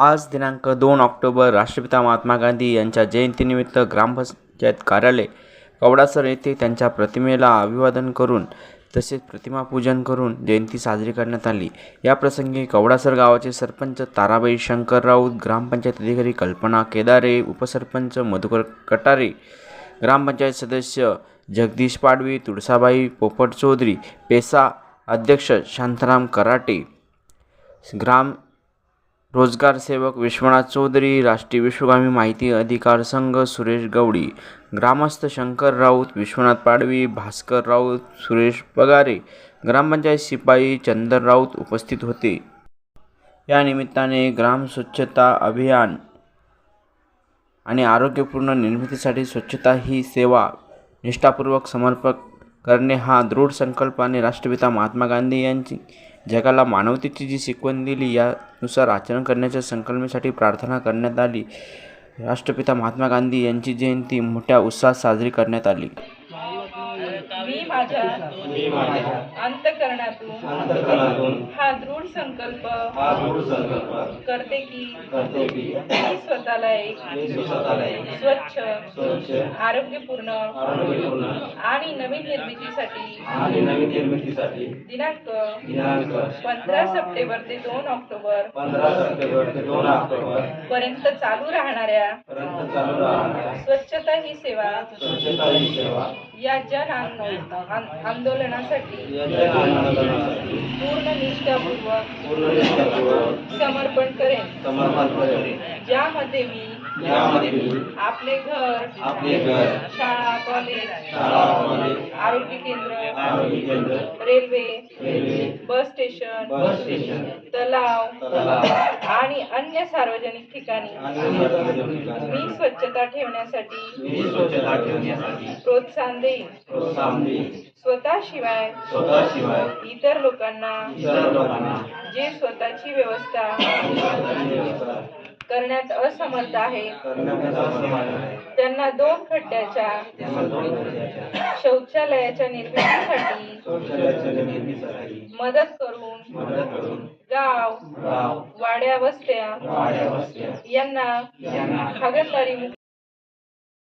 आज दिनांक दोन ऑक्टोबर राष्ट्रपिता महात्मा गांधी यांच्या जयंतीनिमित्त ग्रामपंचायत कार्यालय कवडासर येथे त्यांच्या प्रतिमेला अभिवादन करून तसेच प्रतिमापूजन करून जयंती साजरी करण्यात आली. याप्रसंगी कवडासर गावाचे सरपंच ताराबाई शंकर राऊत ग्रामपंचायत अधिकारी कल्पना केदारे उपसरपंच मधुकर कटारे ग्रामपंचायत सदस्य जगदीश पाडवी तुळसाबाई पोपट चौधरी पेसा अध्यक्ष शांताराम कराटे ग्राम रोजगार सेवक विश्वनाथ चौधरी राष्ट्रीय विश्वगामी माहिती अधिकार संघ सुरेश गवडी ग्रामस्थ शंकर राऊत विश्वनाथ पाडवी भास्कर राऊत सुरेश पगारे ग्रामपंचायत शिपाई चंदन राऊत उपस्थित होते. या निमित्ताने ग्राम स्वच्छता अभियान आणि आरोग्यपूर्ण निर्मितीसाठी स्वच्छता ही सेवा निष्ठापूर्वक समर्पक करणे हा दृढ संकल्पाने राष्ट्रपिता महात्मा गांधी यांची जगाला मानवतेची जी शिकवण दिली यानुसार आचरण करण्याच्या संकल्पनेसाठी प्रार्थना करण्यात आली. राष्ट्रपिता महात्मा गांधी यांची जयंती मोठ्या उत्साहात साजरी करण्यात आली. माझ्या मी माझ्या अंतकरणातून हा दृढ संकल्प हा दृढ संकल्प करते की करते की मी स्वतःला एक मी स्वतःला एक स्वच्छ स्वच्छ आरोग्यपूर्ण आरोग्यपूर्ण आणि नवीन निर्मितीसाठी आणि नवीन निर्मितीसाठी दिनांक दिनांक पंधरा सप्टेंबर ते दोन ऑक्टोबर पंधरा सप्टेंबर ते दोन ऑक्टोबर पर्यंत चालू राहणाऱ्या पर्यंत चालू राहणाऱ्या स्वच्छता ही सेवा स्वच्छता ही सेवा या जन आंदोलनासाठी पूर्ण निष्ठापूर्वक समर्पण करेन. ज्यामध्ये मी आपले घर आपले घर शाळा कॉलेज शाळा कॉलेज आरोग्य केंद्र आरोग्य केंद्र railway railway bus station bus station तलाव आणि अन्य सार्वजनिक ठिकाणी. मी स्वच्छता ठेवण्यासाठी प्रोत्साहन देईन. स्वतःशिवाय इतर लोकांना जे स्वतःची व्यवस्था करण्यात असमर्थ आहे त्यांना दोन खड्ड्याच्या शौचालयाच्या निर्मितीसाठी मदत करून गाव वाड्या वस्त्या यांना यांना हागणदारी मुक्त